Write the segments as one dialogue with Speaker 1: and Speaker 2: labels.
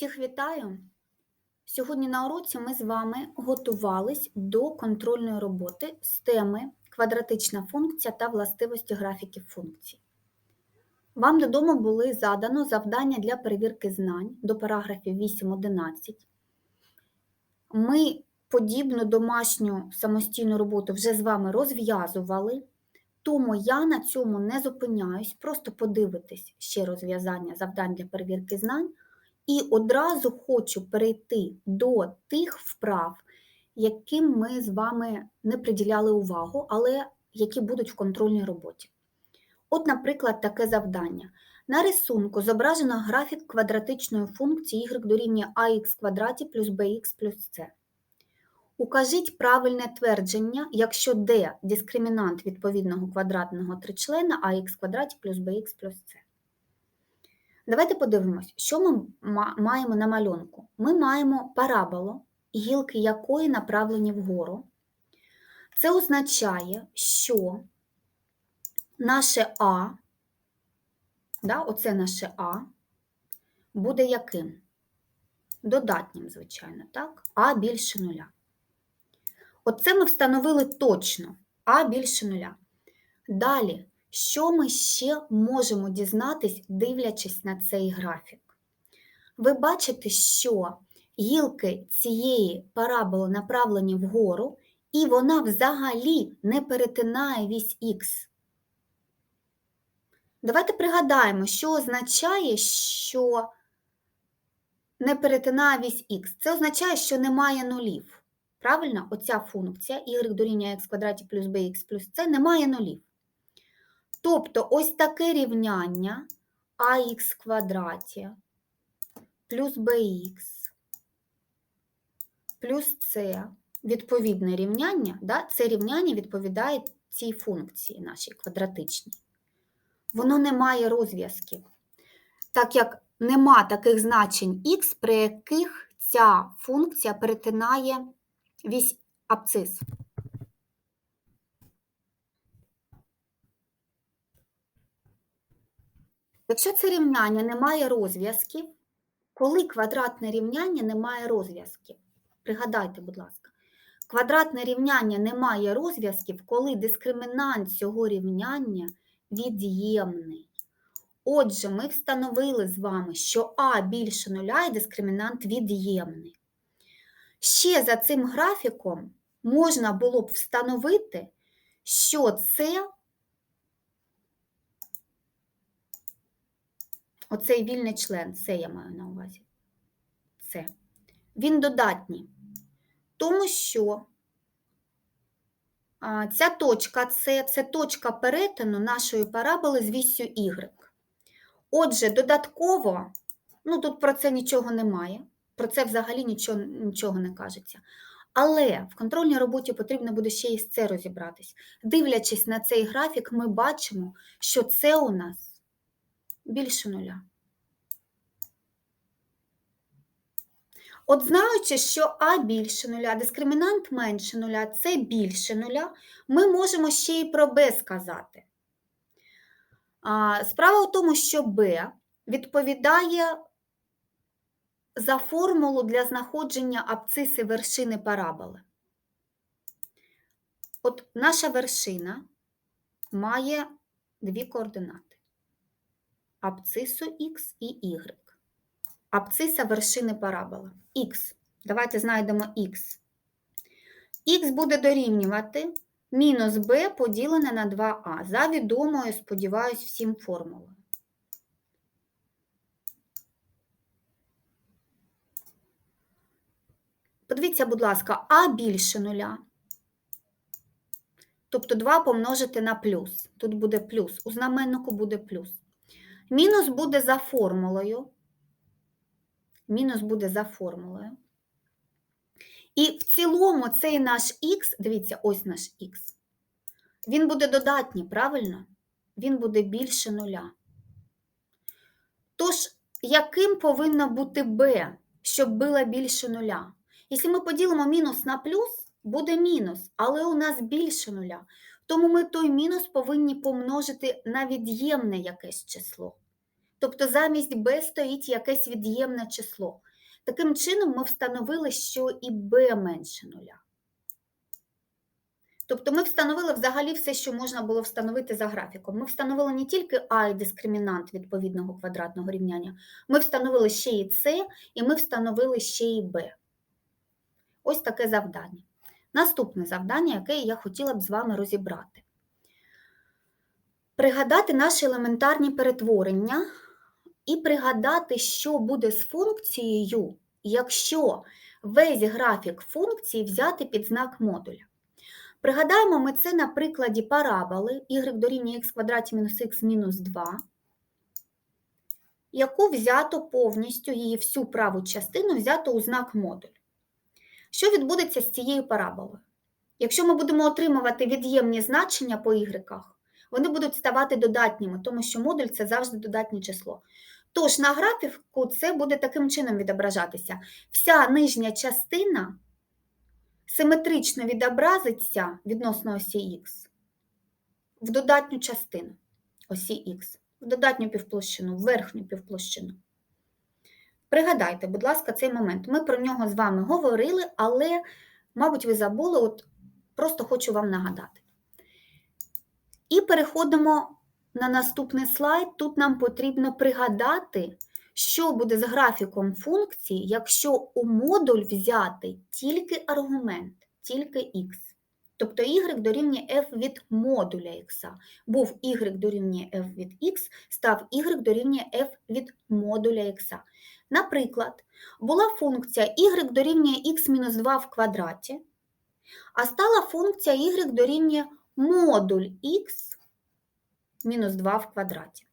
Speaker 1: Всіх вітаю! Сьогодні на уроці ми з вами готувались до контрольної роботи з теми квадратична функція та властивості графіків функцій. Вам додому були задано завдання для перевірки знань до параграфів 8-11. Ми подібну домашню самостійну роботу вже з вами розв'язували, тому я на цьому не зупиняюсь, просто подивитись ще розв'язання завдань для перевірки знань. І одразу хочу перейти до тих вправ, яким ми з вами не приділяли увагу, але які будуть в контрольній роботі. От, наприклад, таке завдання. На рисунку зображено графік квадратичної функції y дорівнює ax квадраті плюс bx плюс c. Укажіть правильне твердження, якщо d – дискримінант відповідного квадратного тричлена ax квадраті плюс bx плюс c. Давайте подивимось, що ми маємо на малюнку. Ми маємо параболу, гілки якої направлені вгору. Це означає, що наше А, да, оце наше А, буде яким? Додатнім, звичайно, так? А більше нуля. Оце ми встановили точно А більше нуля. Далі що ми ще можемо дізнатись, дивлячись на цей графік? Ви бачите, що гілки цієї параболи направлені вгору, і вона взагалі не перетинає вісь Х. Давайте пригадаємо, що означає, що не перетинає вісь Х. Це означає, що немає нулів. Правильно, оця функція y дорівнює х квадраті плюс bx плюс c немає нулів. Тобто ось таке рівняння ax квадраті плюс bx плюс c, відповідне рівняння, да? це рівняння відповідає цій функції нашій квадратичній. Воно не має розв'язків, так як нема таких значень х, при яких ця функція перетинає вісь абцис. Якщо це рівняння не має розв'язків, коли квадратне рівняння не має розв'язків? Пригадайте, будь ласка, квадратне рівняння не має розв'язків, коли дискримінант цього рівняння від'ємний. Отже, ми встановили з вами, що А більше нуля і дискримінант від'ємний. Ще за цим графіком можна було б встановити, що це Оцей вільний член, це я маю на увазі. Це. Він додатній, тому що ця точка С це точка перетину нашої параболи з вісю Y. Отже, додатково, ну тут про це нічого немає, про це взагалі нічого нічого не кажеться. Але в контрольній роботі потрібно буде ще і з це розібратись. Дивлячись на цей графік, ми бачимо, що це у нас більше нуля. От знаючи, що А більше нуля, дискримінант менше нуля, С більше нуля, ми можемо ще й про Б сказати. Справа в тому, що Б відповідає за формулу для знаходження абциси вершини параболи. От наша вершина має дві координати абцису Х і Y. Абциса вершини парабола. Х. Давайте знайдемо Х. Х буде дорівнювати мінус b поділене на 2а. За відомою, сподіваюсь, всім формулою. Подивіться, будь ласка, а більше нуля. Тобто 2 помножити на плюс. Тут буде плюс, у знаменнику буде плюс. Мінус буде за формулою. Мінус буде за формулою. І в цілому цей наш х, дивіться, ось наш х, він буде додатній, правильно? Він буде більше нуля. Тож, яким повинно бути b, щоб було більше нуля? Якщо ми поділимо мінус на плюс, буде мінус, але у нас більше нуля. Тому ми той мінус повинні помножити на від'ємне якесь число. Тобто замість b стоїть якесь від'ємне число. Таким чином, ми встановили, що і b менше нуля. Тобто ми встановили взагалі все, що можна було встановити за графіком. Ми встановили не тільки А і дискримінант відповідного квадратного рівняння, ми встановили ще і С, і ми встановили ще і Б. Ось таке завдання. Наступне завдання, яке я хотіла б з вами розібрати. Пригадати наші елементарні перетворення і пригадати, що буде з функцією, якщо весь графік функції взяти під знак модуля. Пригадаємо ми це на прикладі параболи y дорівнює х квадраті мінус х мінус 2, яку взято повністю, її всю праву частину взято у знак модуль. Що відбудеться з цією параболою? Якщо ми будемо отримувати від'ємні значення по y, вони будуть ставати додатніми, тому що модуль це завжди додатнє число. Тож на графіку це буде таким чином відображатися. Вся нижня частина симетрично відобразиться відносно осі Х в додатню частину осі Х, в додатню півплощину, в верхню півплощину. Пригадайте, будь ласка, цей момент. Ми про нього з вами говорили, але, мабуть, ви забули, от просто хочу вам нагадати. І переходимо на наступний слайд. Тут нам потрібно пригадати, що буде з графіком функції, якщо у модуль взяти тільки аргумент, тільки х. Тобто y дорівнює f від модуля х. Був y дорівнює f від x, став y дорівнює f від модуля х. Наприклад, була функція y дорівнює x-2 в квадраті, а стала функція y дорівнює модуль x мінус 2 в квадраті.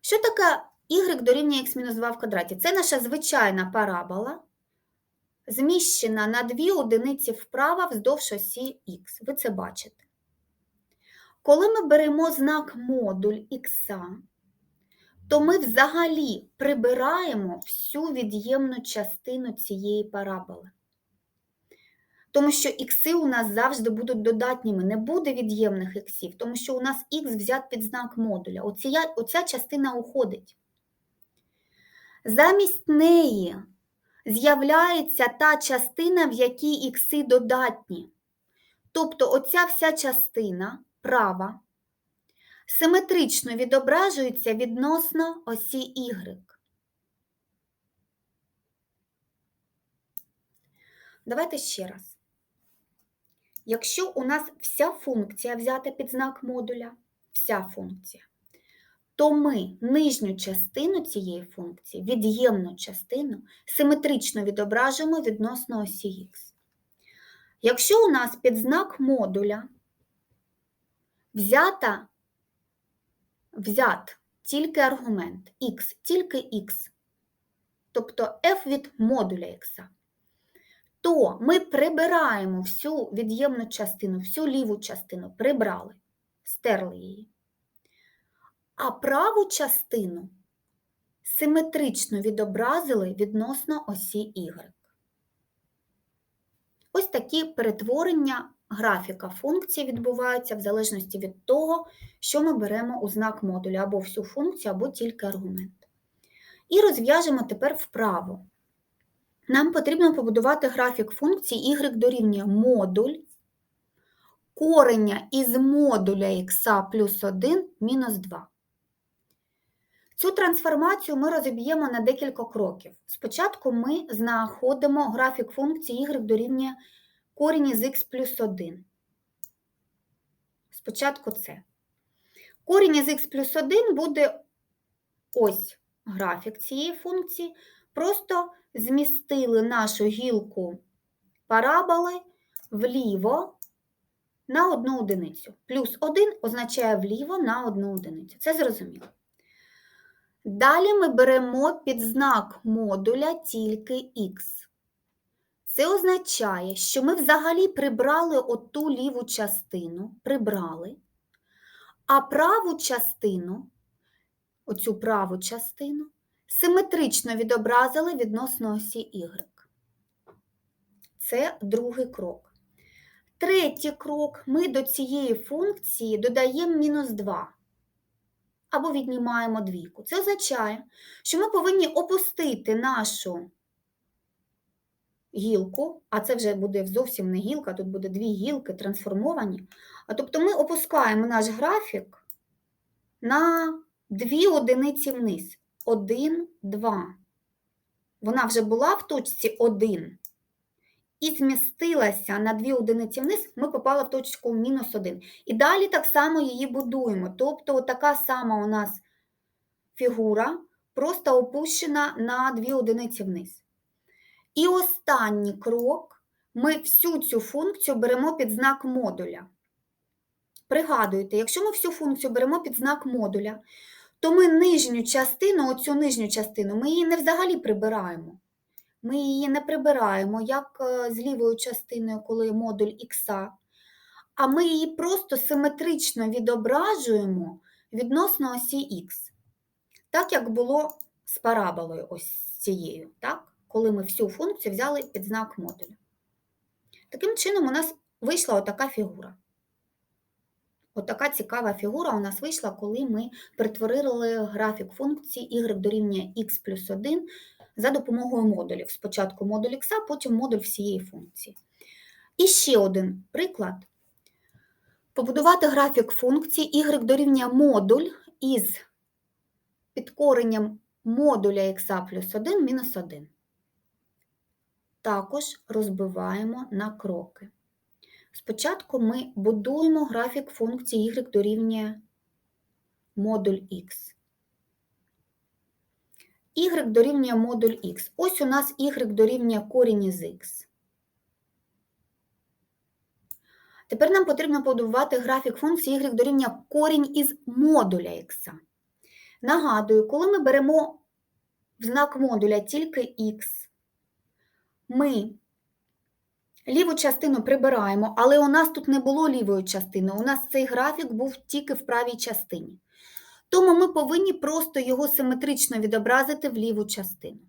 Speaker 1: Що таке y дорівнює x-2 в квадраті? Це наша звичайна парабола, зміщена на дві одиниці вправо вздовж осі х. Ви це бачите. Коли ми беремо знак модуль х, то ми взагалі прибираємо всю від'ємну частину цієї параболи. Тому що ікси у нас завжди будуть додатніми, не буде від'ємних іксів, тому що у нас х взят під знак модуля. Оця, оця частина уходить. Замість неї з'являється та частина, в якій ікси додатні. Тобто оця вся частина права симетрично відображується відносно осі y. Давайте ще раз. Якщо у нас вся функція взята під знак модуля, вся функція, то ми нижню частину цієї функції, від'ємну частину, симетрично відображуємо відносно осі х. Якщо у нас під знак модуля взята, взят тільки аргумент х, тільки х, тобто f від модуля х, то ми прибираємо всю від'ємну частину, всю ліву частину прибрали, стерли її. А праву частину симетрично відобразили відносно осі y. Ось такі перетворення графіка функції відбуваються в залежності від того, що ми беремо у знак модуля або всю функцію, або тільки аргумент. І розв'яжемо тепер вправо. Нам потрібно побудувати графік функції y дорівнює модуль корення із модуля х плюс 1 мінус 2. Цю трансформацію ми розіб'ємо на декілька кроків. Спочатку ми знаходимо графік функції y дорівнює корінь із х плюс 1. Спочатку це. Корінь із х плюс 1 буде ось графік цієї функції. Просто змістили нашу гілку параболи вліво на одну одиницю. Плюс 1 означає вліво на одну одиницю. Це зрозуміло. Далі ми беремо під знак модуля тільки х. Це означає, що ми взагалі прибрали оту ліву частину, прибрали, а праву частину, оцю праву частину, симетрично відобразили відносно осі y. Це другий крок. Третій крок ми до цієї функції додаємо мінус 2. або віднімаємо двійку. Це означає, що ми повинні опустити нашу гілку, а це вже буде зовсім не гілка, тут буде дві гілки трансформовані. А тобто ми опускаємо наш графік на дві одиниці вниз. 1, 2. Вона вже була в точці 1 і змістилася на дві одиниці вниз, ми попали в точку мінус 1. І далі так само її будуємо. Тобто така сама у нас фігура, просто опущена на дві одиниці вниз. І останній крок ми всю цю функцію беремо під знак модуля. Пригадуйте, якщо ми всю функцію беремо під знак модуля, то ми нижню частину, оцю нижню частину, ми її не взагалі прибираємо. Ми її не прибираємо, як е, з лівою частиною, коли модуль х, а ми її просто симетрично відображуємо відносно осі х. Так, як було з параболою ось цією, так? коли ми всю функцію взяли під знак модуля. Таким чином, у нас вийшла отака фігура. Отака цікава фігура у нас вийшла, коли ми перетворили графік функції y дорівнює x плюс 1 за допомогою модулів. Спочатку модуль x, потім модуль всієї функції. І ще один приклад. Побудувати графік функції y дорівнює модуль із підкоренням модуля x плюс 1 мінус 1. Також розбиваємо на кроки. Спочатку ми будуємо графік функції y дорівнює модуль x. y дорівнює модуль x. Ось у нас y дорівнює корінь із x. Тепер нам потрібно побудувати графік функції y дорівнює корінь із модуля x. Нагадую, коли ми беремо в знак модуля тільки x, ми ліву частину прибираємо, але у нас тут не було лівої частини, у нас цей графік був тільки в правій частині. Тому ми повинні просто його симетрично відобразити в ліву частину.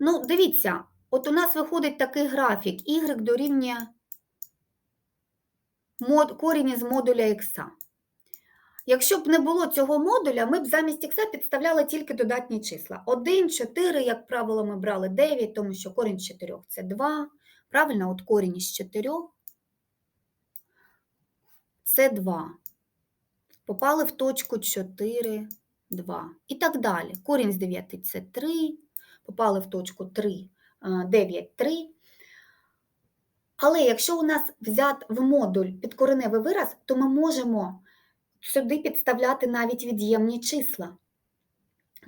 Speaker 1: Ну, дивіться, от у нас виходить такий графік y дорівнює корінь із модуля х. Якщо б не було цього модуля, ми б замість х підставляли тільки додатні числа. 1, 4, як правило, ми брали 9, тому що корінь з 4 – це 2. Правильно, от корінь із 4 – це 2. Попали в точку 4, 2. І так далі. Корінь з 9 – це 3. Попали в точку 3, 9, 3. Але якщо у нас взят в модуль підкореневий вираз, то ми можемо сюди підставляти навіть від'ємні числа,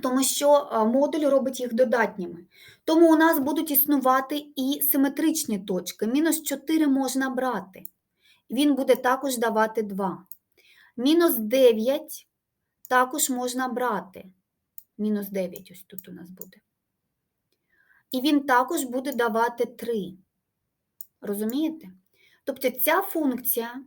Speaker 1: тому що модуль робить їх додатніми. Тому у нас будуть існувати і симетричні точки. Мінус 4 можна брати. Він буде також давати 2. Мінус 9 також можна брати. Мінус 9 ось тут у нас буде. І він також буде давати 3. Розумієте? Тобто ця функція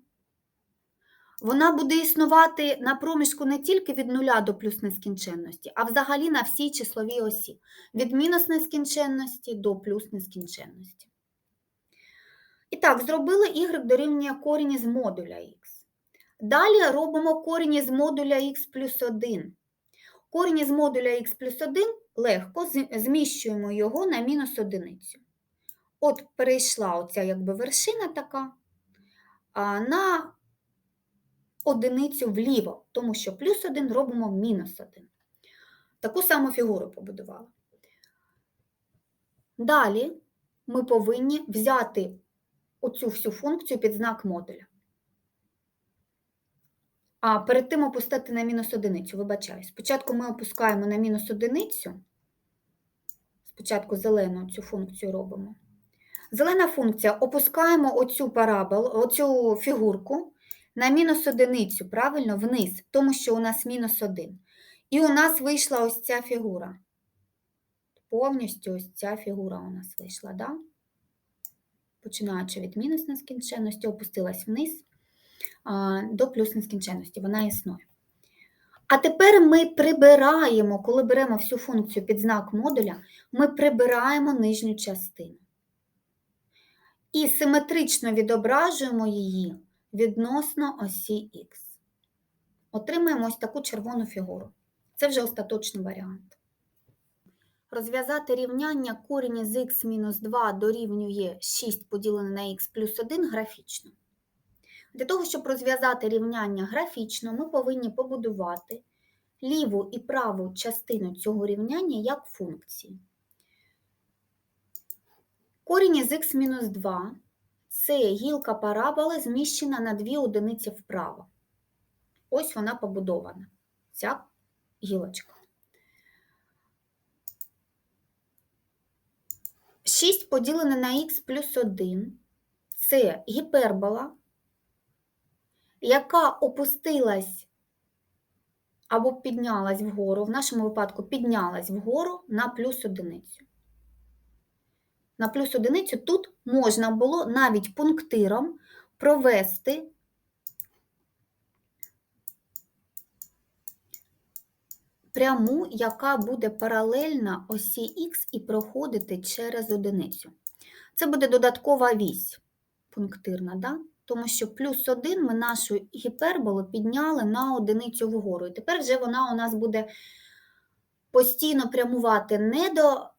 Speaker 1: вона буде існувати на проміжку не тільки від нуля до плюс нескінченності, а взагалі на всій числовій осі. Від мінус нескінченності до плюс нескінченності. І так, зробили y дорівнює корінь із модуля х. Далі робимо корінь із модуля х плюс 1. Корінь із модуля х плюс 1 легко зміщуємо його на мінус одиницю. От перейшла оця якби вершина така, на одиницю вліво, тому що плюс 1 робимо мінус 1. Таку саму фігуру побудувала. Далі ми повинні взяти оцю всю функцію під знак модуля. А перед тим опустити на мінус одиницю, вибачаю. Спочатку ми опускаємо на мінус одиницю, спочатку зелену цю функцію робимо. Зелена функція опускаємо оцю параболу, оцю фігурку на мінус одиницю, правильно, вниз, тому що у нас мінус один. І у нас вийшла ось ця фігура. Повністю ось ця фігура у нас вийшла, да? починаючи від мінус нескінченності, опустилась вниз до плюс нескінченності, вона існує. А тепер ми прибираємо, коли беремо всю функцію під знак модуля, ми прибираємо нижню частину. І симетрично відображуємо її відносно осі Х. отримаємо ось таку червону фігуру. Це вже остаточний варіант. Розв'язати рівняння корінь із х мінус 2 дорівнює 6 поділене на х плюс 1 графічно. Для того, щоб розв'язати рівняння графічно, ми повинні побудувати ліву і праву частину цього рівняння як функції. Корінь із х мінус 2 це гілка параболи, зміщена на дві одиниці вправо. Ось вона побудована, ця гілочка. 6 поділене на х плюс 1 це гіпербола, яка опустилась або піднялась вгору, в нашому випадку піднялась вгору на плюс одиницю. На плюс одиницю тут можна було навіть пунктиром провести пряму, яка буде паралельна осі х і проходити через одиницю. Це буде додаткова вісь пунктирна, да? тому що плюс 1 ми нашу гіперболу підняли на одиницю вгору. І тепер вже вона у нас буде постійно прямувати не до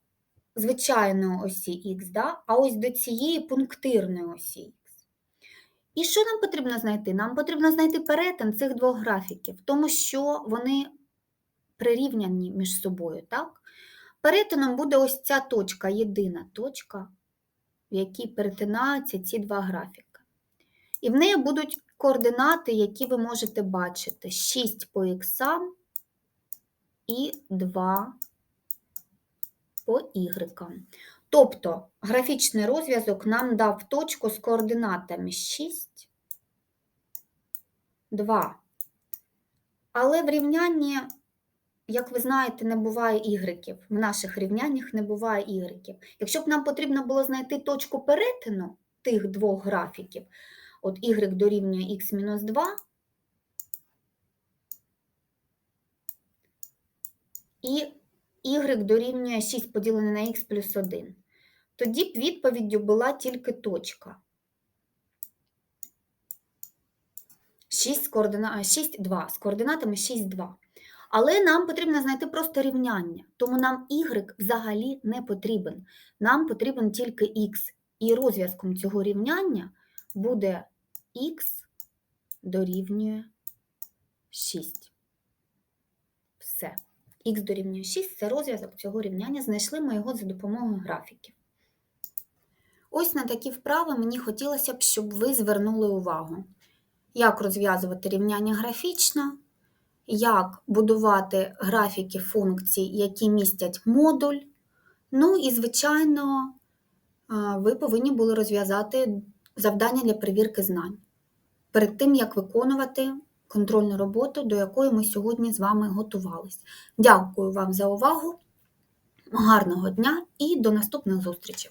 Speaker 1: звичайної осі х, да? а ось до цієї пунктирної осі х. І що нам потрібно знайти? Нам потрібно знайти перетин цих двох графіків, тому що вони прирівняні між собою. так? Перетином буде ось ця точка, єдина точка, в якій перетинаються ці два графіки. І в неї будуть координати, які ви можете бачити: 6 по х і 2 по y. Тобто графічний розв'язок нам дав точку з координатами 6, 2. Але в рівнянні, як ви знаєте, не буває ігреків. В наших рівняннях не буває ігреків. Якщо б нам потрібно було знайти точку перетину тих двох графіків, от y дорівнює х-2, і y дорівнює 6 поділене на х плюс 1. Тоді б відповіддю була тільки точка. 6, координа... 6 2, з координатами 6, 2. Але нам потрібно знайти просто рівняння, тому нам y взагалі не потрібен. Нам потрібен тільки х. І розв'язком цього рівняння буде х дорівнює 6. Все. Х дорівнює 6 це розв'язок цього рівняння. Знайшли ми його за допомогою графіків. Ось на такі вправи мені хотілося б, щоб ви звернули увагу, як розв'язувати рівняння графічно, як будувати графіки функцій, які містять модуль. Ну і, звичайно, ви повинні були розв'язати завдання для перевірки знань перед тим, як виконувати контрольну роботу, до якої ми сьогодні з вами готувалися. Дякую вам за увагу, гарного дня і до наступних зустрічей!